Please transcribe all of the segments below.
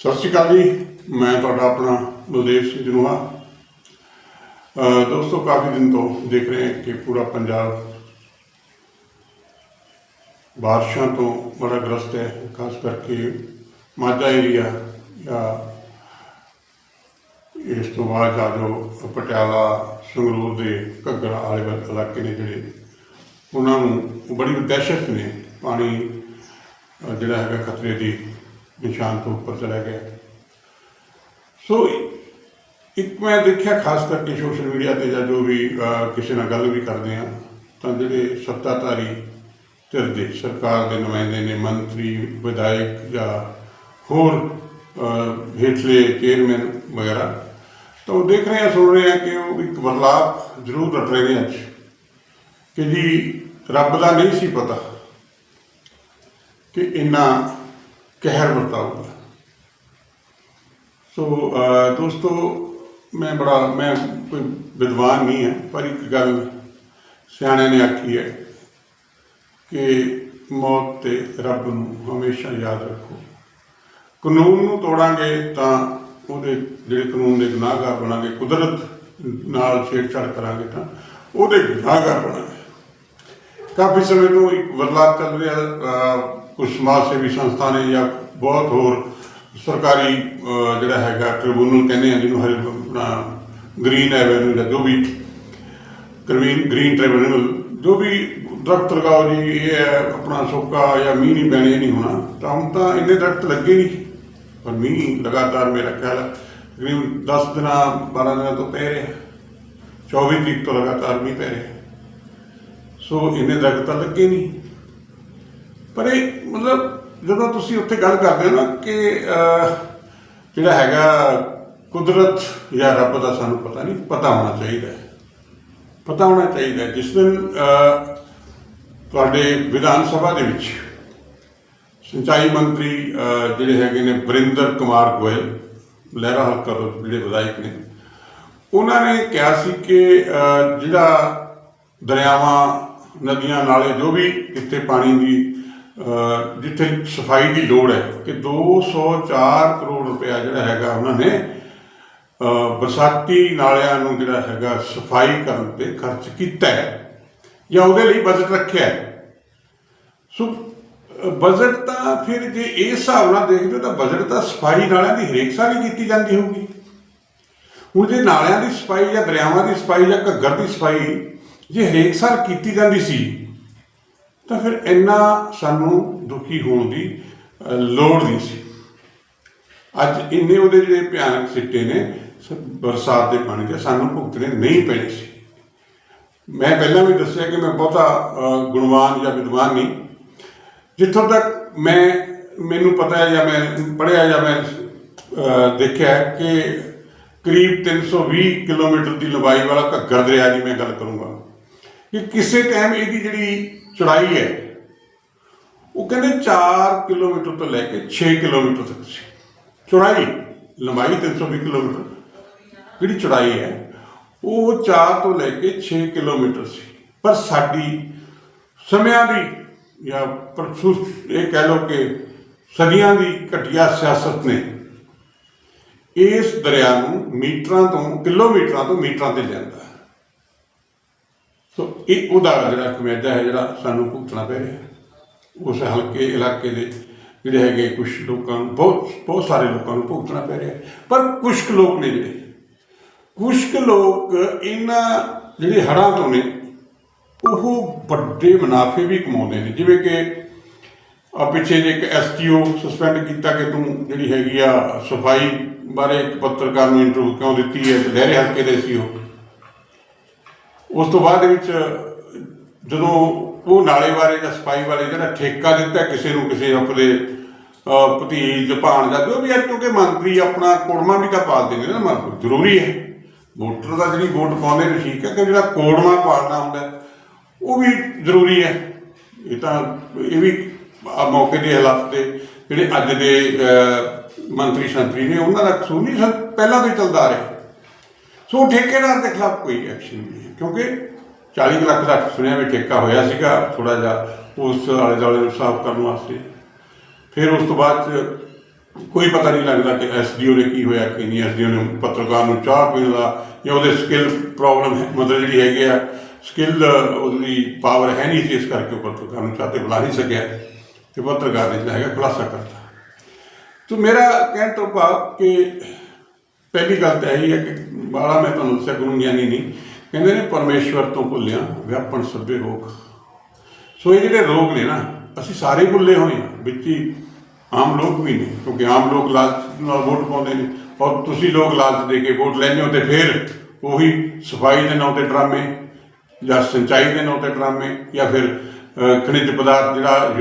ਸਤਿ ਸ਼੍ਰੀ ਅਕਾਲ ਜੀ। ਮੈਂ ਤੁਹਾਡਾ ਆਪਣਾ ਬਲਦੇਵ ਸਿੰਘ ਜਨੂਆ ਦੋਸਤੋ, ਕਾਫੀ ਦਿਨ ਤੋਂ ਦੇਖ ਰਹੇ ਹਾਂ ਕਿ ਪੂਰਾ ਪੰਜਾਬ ਬਾਰਿਸ਼ਾਂ ਤੋਂ ਬੜਾ ਗ੍ਰਸਤ ਹੈ। ਖਾਸ ਕਰਕੇ ਮਾਝਾ ਏਰੀਆ ਜਾਂ ਇਸ ਤੋਂ ਬਾਅਦ ਆ ਜੋ ਪਟਿਆਲਾ, ਸੰਗਰੂਰ ਦੇ ਘੱਗਰਾ ਵਾਲੇ ਵੱਲ ਇਲਾਕੇ ਨੇ ਜਿਹੜੇ, ਉਹਨਾਂ ਨੂੰ ਬੜੀ ਦਹਿਸ਼ਤ ਨੇ। ਪਾਣੀ ਜਿਹੜਾ ਹੈਗਾ ਖਤਰੇ ਦੀ ਨਿਸ਼ਾਨ ਤੋਂ ਉੱਪਰ ਚਲਾ ਗਿਆ। ਸੋ ਇੱਕ ਮੈਂ ਦੇਖਿਆ ਖਾਸ ਕਰਕੇ ਸੋਸ਼ਲ ਮੀਡੀਆ ਤੇ ਜਾਂ ਜੋ ਵੀ ਕਿਸੇ ਨਾਲ ਗੱਲ ਵੀ ਕਰਦੇ ਆ ਤਾਂ ਜਿਹੜੇ ਸੱਤਾਧਾਰੀ ਧਿਰ ਦੇ, ਸਰਕਾਰ ਦੇ ਨੁਮਾਇੰਦੇ ਨੇ, ਮੰਤਰੀ, ਵਿਧਾਇਕ ਜਾਂ ਹੋਰ ਹੇਠਲੇ ਚੇਅਰਮੈਨ ਵਗੈਰਾ, ਤਾਂ ਉਹ ਦੇਖ ਰਹੇ ਆ ਸੁਣ ਰਹੇ ਆ ਕਿ ਉਹ ਇੱਕ ਬਦਲਾਅ ਜ਼ਰੂਰ ਰਟ ਰਹੇ ਨੇ ਅੱਜ। ਕਿ ਜੀ, ਰੱਬ ਦਾ ਨਹੀਂ ਸੀ ਪਤਾ ਕਿ ਇੰਨਾ ਕਹਿਰ ਵਰਤਾਊਗਾ ਸੋ ਦੋਸਤੋ, ਮੈਂ ਬੜਾ, ਮੈਂ ਕੋਈ ਵਿਦਵਾਨ ਨਹੀਂ ਹਾਂ, ਪਰ ਇੱਕ ਗੱਲ ਸਿਆਣਿਆਂ ਨੇ ਆਖੀ ਹੈ ਕਿ ਮੌਤ ਤੇ ਰੱਬ ਨੂੰ ਹਮੇਸ਼ਾ ਯਾਦ ਰੱਖੋ। ਕਾਨੂੰਨ ਨੂੰ ਤੋੜਾਂਗੇ ਤਾਂ ਉਹਦੇ ਜਿਹੜੇ ਕਾਨੂੰਨ ਦੇ ਗੁਨਾਹਗਾਰ ਬਣਾਂਗੇ, ਕੁਦਰਤ ਨਾਲ ਛੇੜਛਾੜ ਕਰਾਂਗੇ ਤਾਂ ਉਹਦੇ ਗੁਨਾਹਗਾਰ ਬਣਾਂਗੇ। ਕਾਫੀ ਸਮੇਂ ਤੋਂ ਇੱਕ ਬਦਲਾਅ ਚੱਲ ਰਿਹਾ ਕੁਝ ਸਮਾਜ ਸੇਵੀ ਸੰਸਥਾ ਨੇ ਜਾਂ ਬਹੁਤ ਹੋਰ ਸਰਕਾਰੀ ਜਿਹੜਾ ਹੈਗਾ ਟ੍ਰਿਬਿਊਨਲ ਕਹਿੰਦੇ ਆ, ਜਿਹਨੂੰ ਹਰੇ ਆਪਣਾ ਗ੍ਰੀਨ ਐਵੇਨਿਊ ਦਾ ਜੋ ਵੀ ਗ੍ਰੀਨ ਗ੍ਰੀਨ ਟ੍ਰਿਬਿਊਨਲ ਜੋ ਵੀ ਦਰਖਤ ਲਗਾਓ ਜੀ, ਇਹ ਹੈ ਆਪਣਾ ਸੁੱਕਾ ਜਾਂ ਮੀਂਹ ਨਹੀਂ ਪੈਣੇ ਨਹੀਂ ਹੋਣਾ। ਤਾਂ ਹੁਣ ਤਾਂ ਇੰਨੇ ਦਰਖਤ ਲੱਗੇ ਨਹੀਂ। ਪਰ ਮੀਂਹ ਲਗਾਤਾਰ ਮੇਰਾ ਖਿਆਲ ਹੈ ਤਕਰੀਬਨ 10 ਦਿਨਾਂ 12 ਦਿਨਾਂ ਤੋਂ ਪੈ ਰਿਹਾ। 24 ਤਰੀਕ ਤੋਂ ਲਗਾਤਾਰ ਮੀਂਹ ਪੈ ਰਿਹਾ। ਸੋ ਇੰਨੇ ਦਰਖਤ ਤਾਂ ਲੱਗੇ ਨਹੀਂ। ਪਰ ਇਹ ਮਤਲਬ ਜਦੋਂ ਤੁਸੀਂ ਉੱਥੇ ਗੱਲ ਕਰਦੇ ਹੋ ਨਾ ਕਿ ਜਿਹੜਾ ਹੈਗਾ ਕੁਦਰਤ ਜਾਂ ਰੱਬ ਦਾ ਸਾਨੂੰ ਪਤਾ ਨਹੀਂ, ਪਤਾ ਹੋਣਾ ਚਾਹੀਦਾ ਹੈ। ਪਤਾ ਹੋਣਾ ਚਾਹੀਦਾ ਜਿਸ ਦਿਨ ਤੁਹਾਡੇ ਵਿਧਾਨ ਸਭਾ ਦੇ ਵਿੱਚ ਸਿੰਚਾਈ ਮੰਤਰੀ ਜਿਹੜੇ ਹੈਗੇ ਨੇ ਬਰਿੰਦਰ ਕੁਮਾਰ ਗੋਇਲ, ਲਹਿਰਾ ਹਲਕਾ ਤੋਂ ਜਿਹੜੇ ਵਿਧਾਇਕ ਨੇ, ਉਹਨਾਂ ਨੇ ਕਿਹਾ ਸੀ ਕਿ ਜਿਹੜਾ ਦਰਿਆਵਾਂ, ਨਦੀਆਂ, ਨਾਲੇ ਜੋ ਵੀ ਇੱਥੇ ਪਾਣੀ ਦੀ ਜਿੱਥੇ ਸਫ਼ਾਈ ਦੀ ਲੋੜ ਹੈ ਕਿ 204 ਕਰੋੜ ਰੁਪਇਆ ਜਿਹੜਾ ਹੈਗਾ ਉਹਨਾਂ ਨੇ ਅਹ, ਬਰਸਾਤੀ ਨਾਲਿਆਂ ਨੂੰ ਜਿਹੜਾ ਹੈਗਾ ਸਫ਼ਾਈ ਕਰਨ ਤੇ ਖਰਚ ਕੀਤਾ ਹੈ ਜਾਂ ਉਹਦੇ ਲਈ ਬਜਟ ਰੱਖਿਆ ਹੈ। ਸੋ ਬਜਟ ਤਾਂ ਫਿਰ ਜੇ ਇਸ ਹਿਸਾਬ ਨਾਲ ਦੇਖਦੇ ਹੋ ਤਾਂ ਬਜਟ ਤਾਂ ਸਫ਼ਾਈ ਨਾਲਿਆਂ ਦੀ ਹਰੇਕ ਸਾਲ ਹੀ ਕੀਤੀ ਜਾਂਦੀ ਹੋਊਗੀ। ਹੁਣ ਜੇ ਨਾਲਿਆਂ ਦੀ ਸਫ਼ਾਈ ਜਾਂ ਦਰਿਆਵਾਂ ਦੀ ਸਫ਼ਾਈ ਜਾਂ ਘੱਗਰ ਦੀ ਸਫ਼ਾਈ ਜੇ ਹਰੇਕ ਸਾਲ ਕੀਤੀ ਜਾਂਦੀ ਸੀ ਤਾਂ ਫਿਰ ਇੰਨਾ ਸਾਨੂੰ ਦੁਖੀ ਹੋਣ ਦੀ ਲੋੜ ਨਹੀਂ ਸੀ। ਅੱਜ ਇੰਨੇ ਉਹਦੇ ਜਿਹੜੇ ਭਿਆਨਕ ਸਿੱਟੇ ਨੇ ਸ- ਬਰਸਾਤ ਦੇ ਪਾਣੀ ਦੇ, ਸਾਨੂੰ ਭੁਗਤਣੇ ਨਹੀਂ ਪੈਣੇ ਸੀ। ਮੈਂ ਪਹਿਲਾਂ ਵੀ ਦੱਸਿਆ ਕਿ ਮੈਂ ਬਹੁਤਾ ਗੁਣਵਾਨ ਜਾਂ ਵਿਦਵਾਨ ਨਹੀਂ। ਜਿੱਥੋਂ ਤੱਕ ਮੈਂ, ਮੈਨੂੰ ਪਤਾ ਹੈ ਜਾਂ ਮੈਂ ਪੜ੍ਹਿਆ ਜਾਂ ਮੈਂ ਦੇਖਿਆ ਕਿ ਕਰੀਬ 320 ਕਿਲੋਮੀਟਰ ਦੀ ਲੰਬਾਈ ਵਾਲਾ ਘੱਗਰ ਦਰਿਆ ਦੀ ਮੈਂ ਗੱਲ ਕਰੂੰਗਾ। ਕਿ ਕਿਸੇ ਟਾਈਮ ਇਹਦੀ ਜਿਹੜੀ ਚੌੜਾਈ ਹੈ। ਉਹ ਕਹਿੰਦੇ 4 ਕਿਲੋਮੀਟਰ ਤੋਂ ਲੈ ਕੇ 6 ਕਿਲੋਮੀਟਰ ਤੱਕ ਸੀ। ਚੌੜਾਈ, ਲੰਬਾਈ 320 ਕਿਲੋਮੀਟਰ। ਜਿਹੜੀ ਚੌੜਾਈ ਹੈ, ਉਹ 4 ਤੋਂ ਲੈ ਕੇ 6 ਕਿਲੋਮੀਟਰ ਸੀ। ਪਰ ਸਾਡੀ ਸਮਿਆਂ ਦੀ ਜਾਂ ਪਰਸੂ ਇਹ ਕਹਿ ਲਓ ਕਿ ਸਦੀਆਂ ਦੀ ਘਟੀਆ ਸਿਆਸਤ ਨੇ, ਇਸ ਦਰਿਆ ਨੂੰ ਮੀਟਰਾਂ ਤੋਂ, ਕਿਲੋਮੀਟਰਾਂ ਤੋਂ ਮੀਟਰਾਂ ਤੇ ਲਿਆਂਦਾ। ਸੋ ਇਹ ਉਹਦਾ ਜਿਹੜਾ ਕਮੇਜਾ ਹੈ, ਜਿਹੜਾ ਸਾਨੂੰ ਭੁਗਤਣਾ ਪੈ ਰਿਹਾ। ਉਸ ਹਲਕੇ ਇਲਾਕੇ ਦੇ ਜਿਹੜੇ ਹੈਗੇ ਕੁਝ ਲੋਕਾਂ ਨੂੰ, ਬਹੁਤ ਬਹੁਤ ਸਾਰੇ ਲੋਕਾਂ ਨੂੰ ਭੁਗਤਣਾ ਪੈ ਰਿਹਾ। ਪਰ ਕੁਝ ਕੁ ਲੋਕ ਨੇ ਜਿਹੜੇ ਕੁਝ ਕੁ ਲੋਕ ਇਹਨਾਂ ਜਿਹੜੇ ਹੜ੍ਹਾਂ ਤੋਂ ਨੇ, ਉਹ ਵੱਡੇ ਮੁਨਾਫੇ ਵੀ ਕਮਾਉਂਦੇ ਨੇ। ਜਿਵੇਂ ਕਿ ਆ ਪਿੱਛੇ ਜੇ ਇੱਕ ਐਸਟੀਓ ਸਸਪੈਂਡ ਕੀਤਾ ਕਿ ਤੂੰ ਜਿਹੜੀ ਹੈਗੀ ਆ ਸਫ਼ਾਈ ਬਾਰੇ ਇੱਕ ਪੱਤਰਕਾਰ ਨੂੰ ਇੰਟਰਵਿਊ ਕਿਉਂ ਦਿੱਤੀ ਹੈ ਲਹਿਰੇ ਹਲਕੇ ਦੇ ਸੀ ਉਹ। ਉਸ ਤੋਂ ਬਾਅਦ ਦੇ ਵਿੱਚ ਜਦੋਂ ਉਹ ਨਾਲੇ ਬਾਰੇ ਜਾਂ ਸਫ਼ਾਈ ਵਾਲੇ ਜਿਹੜਾ ਠੇਕਾ ਦਿੱਤਾ ਕਿਸੇ ਨੂੰ, ਕਿਸੇ ਆਪਣੇ ਭਤੀਜ ਭਤੀਜ, ਭਾਣਜਾ ਉਹ ਵੀ ਅੱਜ ਕਿਉਂਕਿ ਮੰਤਰੀ ਆਪਣਾ ਕੋੜਮਾ ਵੀ ਤਾਂ ਪਾਲਦੇ ਨੇ ਨਾ ਮੰਤਰੀ, ਜ਼ਰੂਰੀ ਹੈ। ਵੋਟਰ ਦਾ ਜਿਹੜੀ ਵੋਟ ਪਾਉਂਦੇ ਨੇ, ਠੀਕ ਹੈ ਕਿ ਜਿਹੜਾ ਕੋੜਮਾ ਪਾਲਣਾ ਹੁੰਦਾ, ਉਹ ਵੀ ਜ਼ਰੂਰੀ ਹੈ। ਇਹ ਤਾਂ, ਇਹ ਵੀ ਆ ਮੌਕੇ ਦੇ ਹਾਲਾਤ 'ਤੇ ਜਿਹੜੇ ਅੱਜ ਦੇ ਮੰਤਰੀ ਸੰਤਰੀ ਨੇ, ਉਹਨਾਂ ਦਾ ਕਸੂਰ ਨਹੀਂ ਪਹਿਲਾਂ ਤੋਂ ਚੱਲਦਾ ਆ ਰਿਹਾ। ਸੋ ਠੇਕੇਦਾਰ ਦੇ ਖਿਲਾਫ ਕੋਈ ਐਕਸ਼ਨ ਨਹੀਂ ਹੈ, ਕਿਉਂਕਿ 40 ਕੁ ਲੱਖ ਦਾ ਸੁਣਿਆ ਵੀ ਠੇਕਾ ਹੋਇਆ ਸੀਗਾ ਥੋੜਾ ਜਿਹਾ ਉਸ ਆਲੇ ਦੁਆਲੇ ਨੂੰ ਸਾਫ਼ ਕਰਨ ਵਾਸਤੇ। ਫਿਰ ਉਸ ਤੋਂ ਬਾਅਦ 'ਚ ਕੋਈ ਪਤਾ ਨਹੀਂ ਲੱਗਦਾ ਕਿ ਐਸਡੀਓ ਨੇ ਕੀ ਹੋਇਆ, ਕਿ ਨਹੀਂ। ਐਸਡੀਓ ਨੇ ਪੱਤਰਕਾਰ ਨੂੰ ਚਾਹ ਪੀਣ ਦਾ ਜਾਂ ਉਹਦੇ ਸਕਿੱਲ ਪ੍ਰੋਬਲਮ ਹੈ, ਮਤਲਬ ਜਿਹੜੀ ਹੈਗੀ ਆ ਸਕਿੱਲ ਉਹਦੀ ਪਾਵਰ ਹੈ ਨਹੀਂ ਸੀ, ਇਸ ਕਰਕੇ ਉਹ ਪੱਤਰਕਾਰ ਨੂੰ ਚਾਹ ਤੇ ਬੁਲਾ ਨਹੀਂ ਸਕਿਆ ਤੇ ਪੱਤਰਕਾਰ ਨੇ ਜਿਹੜਾ ਹੈਗਾ ਖੁਲਾਸਾ ਕਰਤਾ। ਤੋ ਮੇਰਾ ਕਹਿਣ ਤੋਂ ਭਾਵ ਕਿ ਪਹਿਲੀ ਗੱਲ ਤਾਂ ਇਹੀ ਹੈ ਕਿ ਬਾਲਾ ਮੈਂ ਤੁਹਾਨੂੰ ਦੱਸਿਆ ਗੁਰੂ ਗਿਆਨੀ ਨਹੀਂ। ਕਹਿੰਦੇ ਨੇ ਪਰਮੇਸ਼ਵਰ ਤੋਂ ਭੁੱਲਿਆ ਵਿਆਪਣ ਸਭੇ ਰੋਗ। ਸੋ ਇਹ ਜਿਹੜੇ ਰੋਗ ਨੇ ਨਾ, ਅਸੀਂ ਸਾਰੇ ਭੁੱਲੇ ਹੋਏ ਹਾਂ। ਵਿੱਚ ਹੀ ਆਮ ਲੋਕ ਵੀ ਨੇ, ਕਿਉਂਕਿ ਆਮ ਲੋਕ ਲਾਲਚ ਨਾਲ ਵੋਟ ਪਾਉਂਦੇ ਨੇ। ਔਰ ਤੁਸੀਂ ਲੋਕ ਲਾਲਚ ਦੇ ਕੇ ਵੋਟ ਲੈਂਦੇ ਹੋ ਤੇ ਫਿਰ ਉਹੀ ਸਫ਼ਾਈ ਦੇ ਨਾਂ ਤੇ ਡਰਾਮੇ ਜਾਂ ਸਿੰਚਾਈ ਦੇ ਨਾਂ ਤੇ ਡਰਾਮੇ ਜਾਂ ਫਿਰ ਖਣਿਜ ਪਦਾਰਥ ਜਿਹੜਾ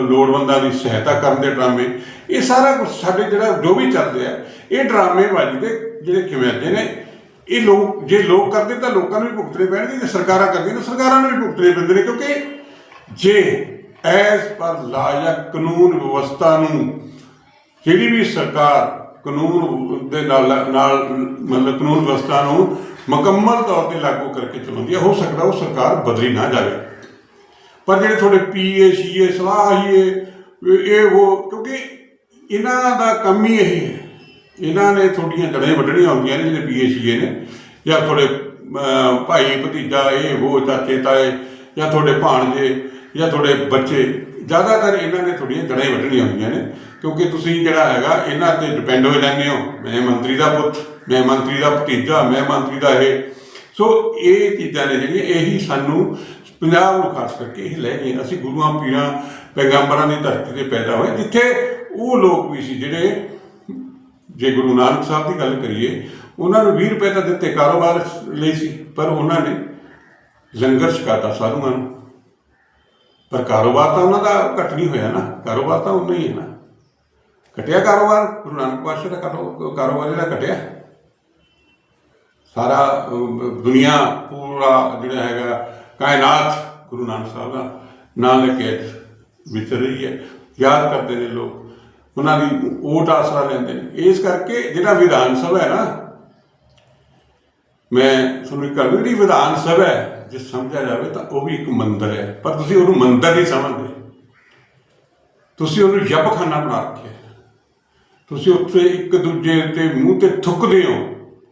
ਲੋੜਵੰਦਾਂ ਦੀ ਸਹਾਇਤਾ ਕਰਨ ਦੇ ਡਰਾਮੇ। ਇਹ ਸਾਰਾ ਕੁਝ ਸਾਡੇ ਜਿਹੜਾ ਜੋ ਵੀ ਚੱਲਦੇ ਆ ਇਹ ਡਰਾਮੇਬਾਜ਼ੀ ਦੇ ਜਿਹੜੇ ਕਿਵੇਂ ਨੇ, ਇਹ ਲੋਕ, ਜੇ ਲੋਕ ਕਰਦੇ ਤਾਂ ਲੋਕਾਂ ਨੂੰ ਵੀ ਭੁਗਤਣੇ ਪੈਣਗੇ, ਜੇ ਸਰਕਾਰਾਂ ਕਰਦੀਆਂ ਤਾਂ ਸਰਕਾਰਾਂ ਨੂੰ ਵੀ ਭੁਗਤਣੇ ਪੈਂਦੇ ਨੇ, ਕਿਉਂਕਿ ਜੇ ਐਸ ਪਰ ਲਾ ਜਾਂ ਕਾਨੂੰਨ ਵਿਵਸਥਾ ਨੂੰ ਜਿਹੜੀ ਵੀ ਸਰਕਾਰ ਕਾਨੂੰਨ ਦੇ ਨਾਲ ਨਾਲ ਮਤਲਬ ਕਾਨੂੰਨ ਵਿਵਸਥਾ ਨੂੰ ਮੁਕੰਮਲ ਤੌਰ ਤੇ ਲਾਗੂ ਕਰਕੇ ਚਲਾਉਂਦੀ ਹੈ, ਹੋ ਸਕਦਾ ਉਹ ਸਰਕਾਰ ਬਦਲੀ ਨਾ ਜਾਵੇ। ਪਰ ਜਿਹੜੇ ਤੁਹਾਡੇ ਪੀਏ, ਸੀਏ ਸਲਾਹੀਏ ਇਹ ਉਹ, ਕਿਉਂਕਿ ਇਹਨਾਂ ਦਾ ਕੰਮ ਹੀ ਇਹ ਹੈ। ਇਹਨਾਂ ਨੇ ਤੁਹਾਡੀਆਂ ਜੜ੍ਹਾਂ ਵੱਢਣੀਆਂ ਹੁੰਦੀਆਂ ਨੇ, ਜਿਹੜੇ ਪੀਏ ਸੀਏ ਨੇ, ਜਾਂ ਤੁਹਾਡੇ ਭਾਈ ਭਤੀਜਾ ਇਹ, ਉਹ ਚਾਚੇ ਤਾਏ, ਜਾਂ ਤੁਹਾਡੇ ਭਾਣਜੇ, ਜਾਂ ਤੁਹਾਡੇ ਬੱਚੇ, ਜ਼ਿਆਦਾਤਰ ਇਹਨਾਂ ਨੇ ਤੁਹਾਡੀਆਂ ਜੜ੍ਹਾਂ ਵੱਢਣੀਆਂ ਹੁੰਦੀਆਂ ਨੇ, ਕਿਉਂਕਿ ਤੁਸੀਂ ਜਿਹੜਾ ਹੈਗਾ, ਇਹਨਾਂ ਤੇ ਡਿਪੈਂਡ ਹੋ ਜਾਂਦੇ ਹੋ। ਮੈਂ ਮੰਤਰੀ ਦਾ ਪੁੱਤ, ਮੈਂ ਮੰਤਰੀ ਦਾ ਭਤੀਜਾ, ਮੈਂ ਮੰਤਰੀ ਦਾ ਇਹ। ਸੋ ਇਹ ਚੀਜ਼ਾਂ ਨੇ ਜਿਹੜੀਆਂ, ਇਹੀ ਸਾਨੂੰ ਪੰਜਾਬ ਨੂੰ ਖਾਸ ਕਰਕੇ ਇਹ ਲੈ ਗਏ ਅਸੀਂ ਗੁਰੂਆਂ, ਪੀਰਾਂ, ਪੈਗੰਬਰਾਂ ਦੀ ਧਰਤੀ ਤੇ ਪੈਦਾ ਹੋਏ, ਜਿੱਥੇ ਉਹ ਲੋਕ ਵੀ ਸੀ ਜਿਹੜੇ ਜੇ ਗੁਰੂ ਨਾਨਕ ਸਾਹਿਬ ਦੀ ਗੱਲ ਕਰੀਏ, ਉਹਨਾਂ ਨੂੰ 20 ਰੁਪਏ ਤਾਂ ਦਿੱਤੇ, ਕਾਰੋਬਾਰ ਲਈ ਸੀ, ਪਰ ਉਹਨਾਂ ਨੇ ਲੰਗਰ ਛਕਾਤਾ ਸਾਧੂਆਂ ਨੂੰ। ਪਰ ਕਾਰੋਬਾਰ ਤਾਂ ਉਹਨਾਂ ਦਾ ਘਟ ਨਹੀਂ ਹੋਇਆ ਨਾ, ਕਾਰੋਬਾਰ ਤਾਂ ਉਨਾ ਹੀ ਹੈ ਨਾ। ਘਟਿਆ ਕਾਰੋਬਾਰ, ਗੁਰੂ ਨਾਨਕ ਪਾਤਸ਼ਾਹ ਦਾ ਕਾਰੋ- ਕਾਰੋਬਾਰ ਜਿਹੜਾ ਘਟਿਆ। ਸਾਰਾ ਦੁਨੀਆ ਪੂਰਾ ਜਿਹੜਾ ਹੈਗਾ, ਕਾਇਨਾਤ ਗੁਰੂ ਨਾਨਕ ਸਾਹਿਬ ਦਾ ਨਾਂ ਲੈ ਕੇ ਵਿਚਰ ਰਹੀ ਹੈ। ਯਾਦ ਕਰਦੇ ਨੇ ਲੋਕ ਉਹਨਾਂ ਦੀ ਵੋਟ ਆਸਰਾ ਲੈਂਦੇ ਨੇ। ਇਸ ਕਰਕੇ ਜਿਹੜਾ ਵਿਧਾਨ ਸਭਾ ਹੈ ਨਾ, ਮੈਂ ਤੁਹਾਨੂੰ ਇੱਕ ਗੱਲ ਜਿਹੜੀ ਵਿਧਾਨ ਸਭਾ ਹੈ, ਜੇ ਸਮਝਿਆ ਜਾਵੇ ਤਾਂ ਉਹ ਵੀ ਇੱਕ ਮੰਦਰ ਹੈ। ਪਰ ਤੁਸੀਂ ਉਹਨੂੰ ਮੰਦਰ ਨਹੀਂ ਸਮਝਦੇ। ਤੁਸੀਂ ਉਹਨੂੰ ਜਪਖਾਨਾ ਬਣਾ ਰੱਖਿਆ ਤੁਸੀਂ ਉੱਥੇ ਇੱਕ ਦੂਜੇ ਤੇ ਮੂੰਹ ਤੇ ਥੁੱਕਦੇ ਹੋ,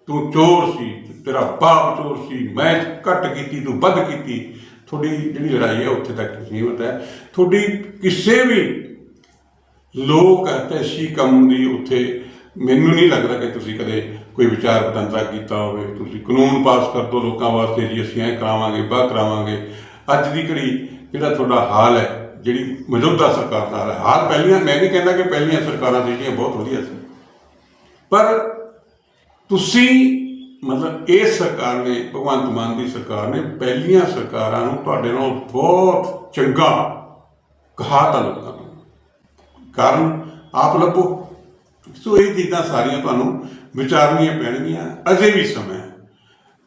ਤੂੰ ਚੋਰ ਸੀ, ਤੇਰਾ ਬਾਪ ਚੋਰ ਸੀ, ਮੈਂ ਘੱਟ ਕੀਤੀ, ਤੂੰ ਵੱਧ ਕੀਤੀ। ਤੁਹਾਡੀ ਜਿਹੜੀ ਲੜਾਈ ਹੈ, ਉੱਥੇ ਤੱਕ ਸੀਮਤ ਹੈ ਤੁਹਾਡੀ ਕਿਸੇ ਵੀ ਲੋਕ ਅਤੈਸ਼ੀ ਕੰਮ ਦੀ ਉੱਥੇ ਮੈਨੂੰ ਨਹੀਂ ਲੱਗਦਾ ਕਿ ਤੁਸੀਂ ਕਦੇ ਕੋਈ ਵਿਚਾਰ ਵਟਾਂਦਰਾ ਕੀਤਾ ਹੋਵੇ। ਤੁਸੀਂ ਕਾਨੂੰਨ ਪਾਸ ਕਰ ਦੋ ਲੋਕਾਂ ਵਾਸਤੇ ਜੀ, ਅਸੀਂ ਐਂ ਕਰਾਵਾਂਗੇ, ਬਾਹ ਕਰਾਵਾਂਗੇ। ਅੱਜ ਦੀ ਘੜੀ ਜਿਹੜਾ ਤੁਹਾਡਾ ਹਾਲ ਹੈ, ਜਿਹੜੀ ਮੌਜੂਦਾ ਸਰਕਾਰ ਦਾ ਹਾਲ ਹੈ, ਹਾਲ ਪਹਿਲੀਆਂ, ਮੈਂ ਨਹੀਂ ਕਹਿੰਦਾ ਕਿ ਪਹਿਲੀਆਂ ਸਰਕਾਰਾਂ ਜਿਹੜੀਆਂ ਬਹੁਤ ਵਧੀਆ ਸੀ। ਪਰ ਤੁਸੀਂ ਮਤਲਬ ਇਹ ਸਰਕਾਰ ਨੇ, ਭਗਵੰਤ ਮਾਨ ਦੀ ਸਰਕਾਰ ਨੇ ਪਹਿਲੀਆਂ ਸਰਕਾਰਾਂ ਨੂੰ ਤੁਹਾਡੇ ਨਾਲ ਬਹੁਤ ਚੰਗਾ ਕਹਾ ਕਹਾਤਾ ਲੋਕਾਂ ਨੂੰ। ਕਾਰਨ ਆਪ ਲੱਭੋ। ਸੋ ਇਹ ਚੀਜ਼ਾਂ ਸਾਰੀਆਂ ਤੁਹਾਨੂੰ ਵਿਚਾਰਨੀਆਂ ਪੈਣਗੀਆਂ। ਅਜੇ ਵੀ ਸਮਾਂ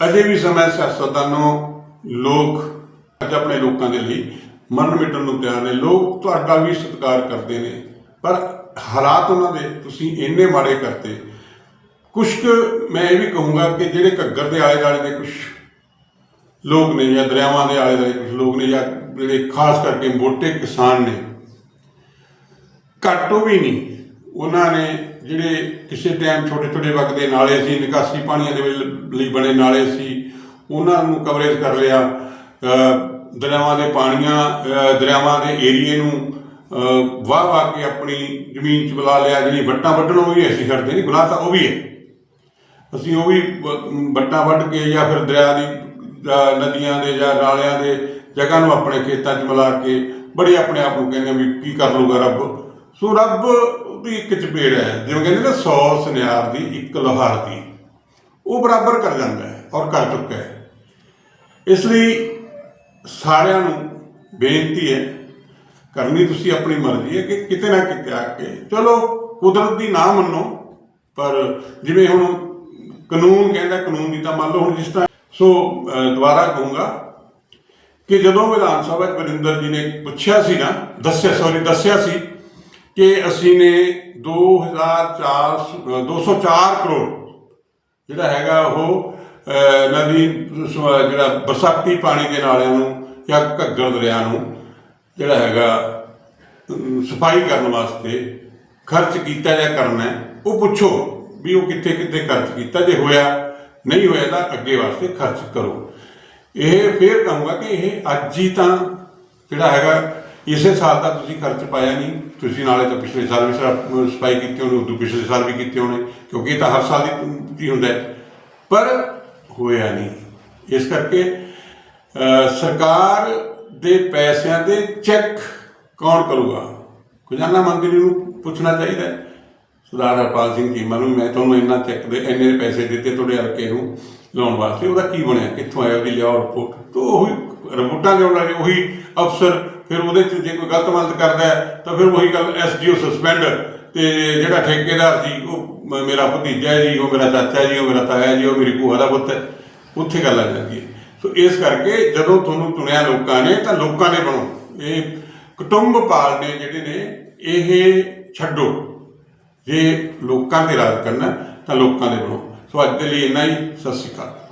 ਅਜੇ ਵੀ ਸਮਾਂ ਹੈ ਸਿਆਸਤਦਾਨੋਂ ਲੋਕ ਅੱਜ ਆਪਣੇ ਲੋਕਾਂ ਦੇ ਲਈ ਮਰਨ ਮਿਟਣ ਨੂੰ ਤਿਆਰ ਨੇ। ਲੋਕ ਤੁਹਾਡਾ ਵੀ ਸਤਿਕਾਰ ਕਰਦੇ ਨੇ। ਪਰ ਹਾਲਾਤ ਉਹਨਾਂ ਦੇ ਤੁਸੀਂ ਇੰਨੇ ਮਾੜੇ ਕਰਤੇ। ਕੁਛ ਕੁ ਮੈਂ ਇਹ ਵੀ ਕਹੂੰਗਾ ਕਿ ਜਿਹੜੇ ਘੱਗਰ ਦੇ ਆਲੇ ਦੁਆਲੇ ਦੇ ਕੁਝ ਲੋਕ ਨੇ ਜਾਂ ਦਰਿਆਵਾਂ ਦੇ ਆਲੇ ਦੁਆਲੇ ਕੁਝ ਲੋਕ ਨੇ ਜਾਂ ਜਿਹੜੇ ਖਾਸ ਕਰਕੇ ਮੋਟੇ ਕਿਸਾਨ ਨੇ ਘੱਟੋ ਵੀ ਨਹੀਂ। ਉਹਨਾਂ ਨੇ ਜਿਹੜੇ ਕਿਸੇ ਟਾਈਮ ਛੋਟੇ ਛੋਟੇ ਵਗਦੇ ਨਾਲੇ ਸੀ, ਨਿਕਾਸੀ ਪਾਣੀਆਂ ਦੇ ਲਈ ਬਣੇ ਨਾਲੇ ਸੀ, ਉਹਨਾਂ ਨੂੰ ਕਵਰੇਜ ਕਰ ਲਿਆ। ਦਰਿਆਵਾਂ ਦੇ ਪਾਣੀਆਂ ਦਰਿਆਵਾਂ ਦੇ ਏਰੀਏ ਨੂੰ ਵਾਹ ਵਾਹ ਕੇ ਆਪਣੀ ਜ਼ਮੀਨ 'ਚ ਬੁਲਾ ਲਿਆ। ਜਿਹੜੀ ਵੱਟਾਂ ਵੱਢਣ ਉਹ ਵੀ ਅਸੀਂ ਕਰਦੇ ਨਹੀਂ ਗੁਨਾਹ ਤਾਂ ਉਹ ਵੀ ਹੈ। ਅਸੀਂ ਉਹ ਵੀ ਵੱਟਾਂ ਵੱਢ ਕੇ ਜਾਂ ਫਿਰ ਦਰਿਆ ਦੀ ਨਦੀਆਂ ਦੇ ਜਾਂ ਨਾਲਿਆਂ ਦੇ ਜਗ੍ਹਾ ਨੂੰ ਆਪਣੇ ਖੇਤਾਂ 'ਚ ਮਿਲਾ ਕੇ, ਬੜੇ ਆਪਣੇ ਆਪ ਨੂੰ ਕਹਿੰਦੇ ਵੀ ਕੀ ਕਰ ਲੂਗਾ ਰੱਬ। ਸੋ ਰੱਬ ਦੀ ਇੱਕ ਚਪੇੜ ਹੈ। ਜਿਵੇਂ ਕਹਿੰਦੇ ਨਾ 100 ਸੁਨਿਆਰ ਦੀ, ਇੱਕ ਲੋਹਾਰ ਦੀ। ਉਹ ਬਰਾਬਰ ਕਰ ਜਾਂਦਾ ਹੈ ਔਰ ਕਰ ਚੁੱਕਾ ਹੈ। ਇਸ ਲਈ ਸਾਰਿਆਂ ਨੂੰ ਬੇਨਤੀ ਹੈ, ਕਰਨੀ ਤੁਸੀਂ ਆਪਣੀ ਮਰਜ਼ੀ ਹੈ ਕਿ ਕਿਤੇ ਨਾ ਕਿਤੇ ਆ ਕੇ, ਚਲੋ ਕੁਦਰਤ ਦੀ ਨਾ ਮੰਨੋ, ਪਰ ਜਿਵੇਂ ਹੁਣ ਕਾਨੂੰਨ ਕਹਿੰਦਾ, ਕਾਨੂੰਨ ਦੀ ਤਾਂ ਮੰਨ ਲਓ ਹੁਣ ਜਿਸ ਤਰ੍ਹਾਂ ਸੋ ਦੁਬਾਰਾ ਕਹੂੰਗਾ ਕਿ ਜਦੋਂ ਵਿਧਾਨ ਸਭਾ 'ਚ ਵਰਿੰਦਰ ਜੀ ਨੇ ਪੁੱਛਿਆ ਸੀ ਨਾ, ਦੱਸਿਆ ਸੌਰੀ ਦੱਸਿਆ ਸੀ ਕਿ ਅਸੀਂ ਨੇ 2004 ਅਹ, 204 ਕਰੋੜ ਜਿਹੜਾ ਹੈਗਾ ਉਹ ਅਹ, ਨਦੀ ਜਿਹੜਾ ਬਰਸਾਤੀ ਪਾਣੀ ਦੇ ਨਾਲਿਆਂ ਨੂੰ ਜਾਂ ਘੱਗਰ ਦਰਿਆ ਨੂੰ ਜਿਹੜਾ ਹੈਗਾ ਸਫ਼ਾਈ ਕਰਨ ਵਾਸਤੇ ਖਰਚ ਕੀਤਾ ਜਾਂ ਕਰਨਾ ਉਹ ਪੁੱਛੋ ਵੀ ਉਹ ਕਿੱਥੇ ਕਿੱਥੇ ਖਰਚ ਕੀਤਾ। ਜੇ ਹੋਇਆ ਨਹੀਂ ਹੋਇਆ ਤਾਂ ਅੱਗੇ ਵਾਸਤੇ ਖਰਚ ਕਰੋ। ਇਹ ਫੇਰ ਕਹੂੰਗਾ ਕਿ ਇਹ ਅੱਜ ਹੀ ਤਾਂ ਜਿਹੜਾ ਹੈਗਾ ਇਸੇ ਸਾਲ ਦਾ ਤੁਸੀਂ ਖਰਚ ਪਾਇਆ ਨਹੀਂ। ਤੁਸੀਂ ਨਾਲੇ ਤਾਂ ਪਿਛਲੇ ਸਾਲ ਵੀ ਸਫ਼ਾਈ ਕੀਤੀ ਹੋਣੀ, ਉਦੋਂ ਪਿਛਲੇ ਸਾਲ ਵੀ ਕੀਤੀ ਹੋਣੀ, ਕਿਉਂਕਿ ਇਹ ਤਾਂ ਹਰ ਸਾਲ ਦੀ ਹੀ ਹੁੰਦਾ ਪਰ ਹੋਇਆ ਨਹੀਂ। ਇਸ ਕਰਕੇ ਸਰਕਾਰ ਦੇ ਪੈਸਿਆਂ ਦੇ ਚੈੱਕ ਕੌਣ ਕਰੂਗਾ? ਖਜ਼ਾਨਾ ਮੰਤਰੀ ਨੂੰ ਪੁੱਛਣਾ ਚਾਹੀਦਾ ਸਰਦਾਰ ਹਰਪਾਲ ਸਿੰਘ ਚੀਮਾ ਨੂੰ, ਮੈਂ ਤੁਹਾਨੂੰ ਇੰਨਾ ਚੈੱਕ ਦੇ ਇੰਨੇ ਪੈਸੇ ਦਿੱਤੇ ਤੁਹਾਡੇ ਹਲਕੇ ਨੂੰ ਲਾਉਣ ਵਾਸਤੇ, ਉਹਦਾ ਕੀ ਬਣਿਆ? ਕਿੱਥੋਂ ਆਇਆ ਉਹਦੀ ਲਿਆਓ ਰਿਪੋਰਟ? ਤੋਂ ਉਹੀ ਰਿਪੋਰਟਾਂ ਲਿਆਉਣ ਵਾਲੇ, ਉਹੀ ਅਫਸਰ ਫਿਰ ਉਹਦੇ 'ਚ ਜੇ ਕੋਈ ਗਲਤ ਮਲਤ ਕਰਦਾ ਤਾਂ ਫਿਰ ਉਹੀ ਗੱਲ ਐਸਡੀਓ ਸਸਪੈਂਡ ਤੇ ਜਿਹੜਾ ਠੇਕੇਦਾਰ ਸੀ, ਉਹ ਮੇਰਾ ਭਤੀਜਾ ਹੈ ਜੀ, ਉਹ ਮੇਰਾ ਚਾਚਾ ਜੀ, ਉਹ ਮੇਰਾ ਤਾਇਆ ਜੀ, ਉਹ ਮੇਰੀ ਭੂਆ ਦਾ ਪੁੱਤ ਹੈ। ਉੱਥੇ ਗੱਲ ਆ ਜਾਂਦੀ ਹੈ। ਸੋ ਇਸ ਕਰਕੇ ਜਦੋਂ ਤੁਹਾਨੂੰ ਚੁਣਿਆ ਲੋਕਾਂ ਨੇ, ਤਾਂ ਲੋਕਾਂ ਨੇ ਬਣੋ। ਇਹ ਕੁਟੁੰਬ ਪਾਲਣੇ ਜਿਹੜੇ ਨੇ, ਇਹ ਛੱਡੋ। ਜੇ ਲੋਕਾਂ ਤੇ ਰਾਜ ਕਰਨਾ, ਤਾਂ ਲੋਕਾਂ ਦੇ ਬਣੋ। ਸੋ ਅੱਜ ਦੇ ਲਈ ਇੰਨਾ ਹੀ। ਸਤਿ ਸ਼੍ਰੀ ਅਕਾਲ।